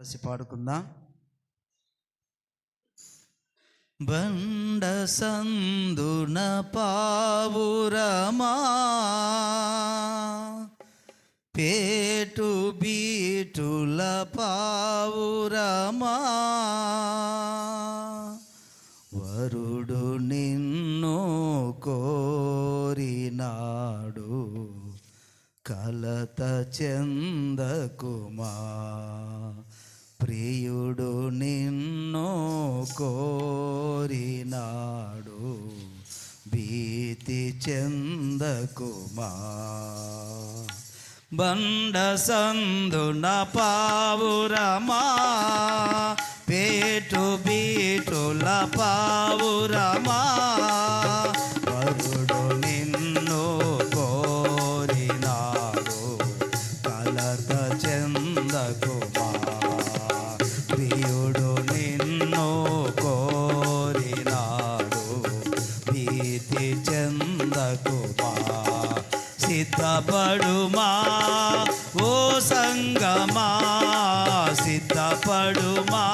కలిసి పాడుకుందాం. బండ సందున పావురమా పేటు బీటుల పావురమా చెందకుమా బండ సందున పావురమా పేటు బీటుల పావురమా. సిద్ధపడుమా ఓ సంగమా సిద్ధపడుమా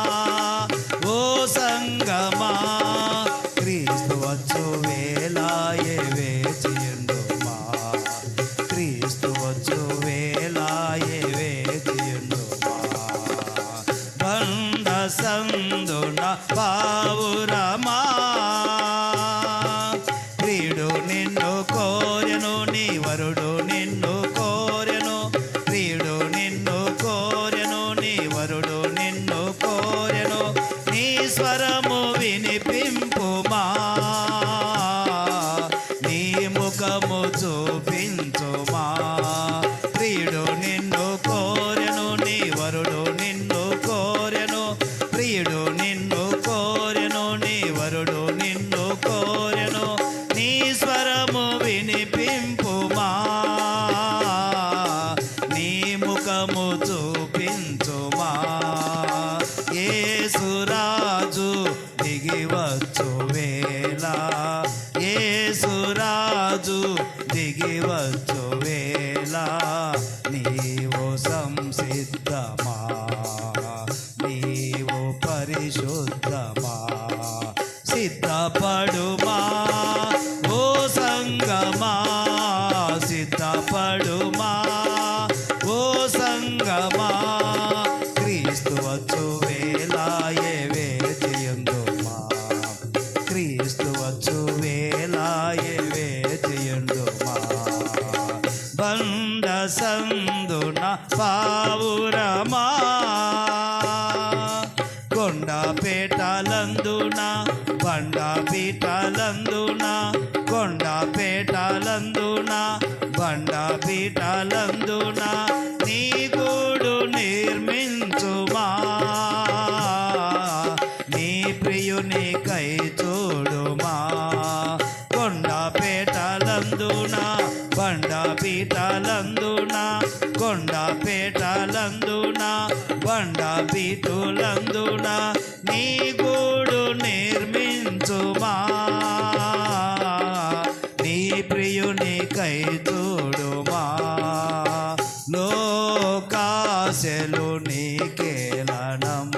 ಪಡುಮಾ బండ పీఠాలందున నీ గూడు నిర్మించుమా? నీ ప్రియుని కై చూడుమా? కొండ పేటలందున బండ పీఠాలందున కొండ పేటలందున బండ పీఠులందున నీ నీకేలనం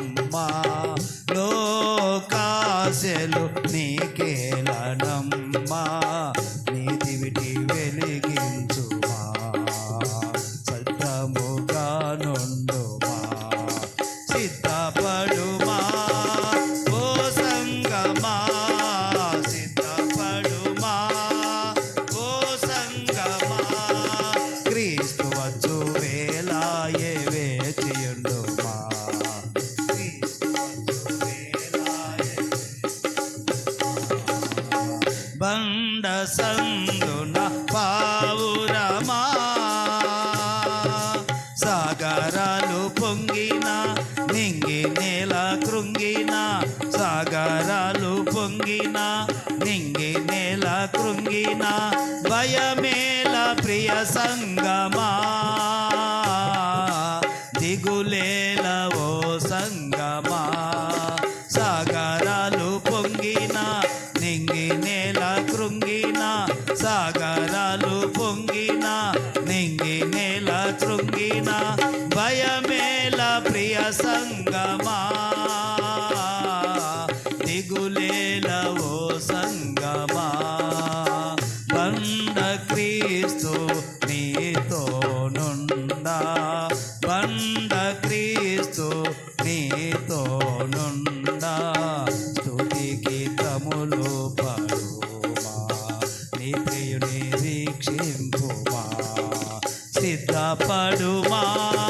బండ సందున పావురమా. సాగరాలు పొంగిన నింగి నేల కృంగిన. సాగరాలు పొంగిన నింగి నేల కృంగిన. భయమేల ప్రియ సంగమా. సాగరాలు పొంగిన నింగి నేల తృంగిన భయమేల ప్రియ సంగమా. సిద్ధపడుమా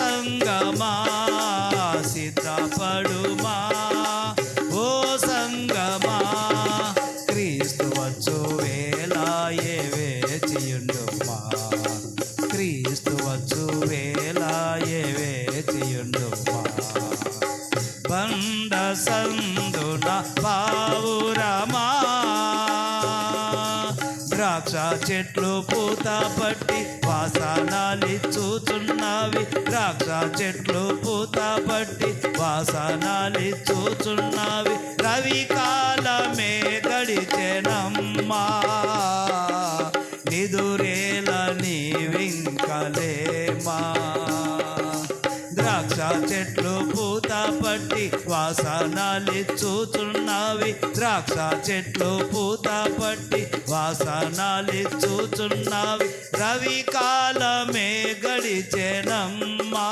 సంగమా సిద్ధపడుమా? ఓ సంగమా క్రీస్తు వచ్చు వేలాయే వేచియుండుమా? క్రీస్తు వచ్చు వేలాయే వేచియుండుమా? బండ సందున పావురమా? ద్రాక్ష చెట్లు పూత పట్టి వాసనాలిచ్చుచున్నవి ద్రాక్ష చెట్లు పూత పట్టి వాసనాలిచ్చుచున్నవి రవి కాలమే గడిచెనమ్మా. నిదురేల నీవింకలేమా. ద్రాక్ష చెట్లు పూత పట్టి వాసనాలిచ్చుచున్నవి ద్రాక్ష చెట్లు పూత పట్టి వాసనాలిచ్చుచున్నావి రవి కాలమే గడిచెనమ్మా.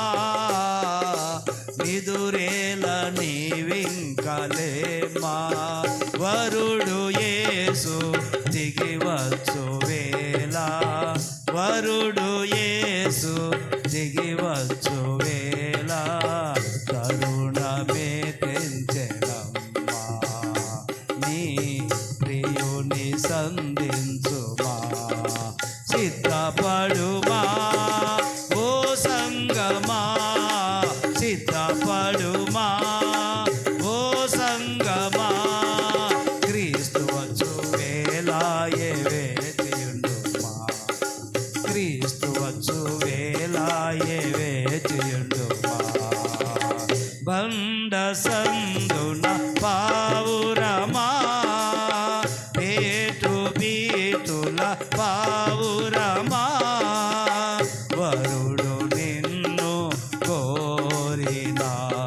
నిదురేల నీవింకలేమా. వరుడు యేసు దిగివచ్చు వేళ సిద్ధపడుమా? ఓ సంగమా సిద్ధపడుమా? ఓ సంగమా క్రీస్తు వచ్చు వేలాయే వేచియుండుమా క్రీస్తు వచ్చు వేలాయే వేచియుండుమా బండ సందున না।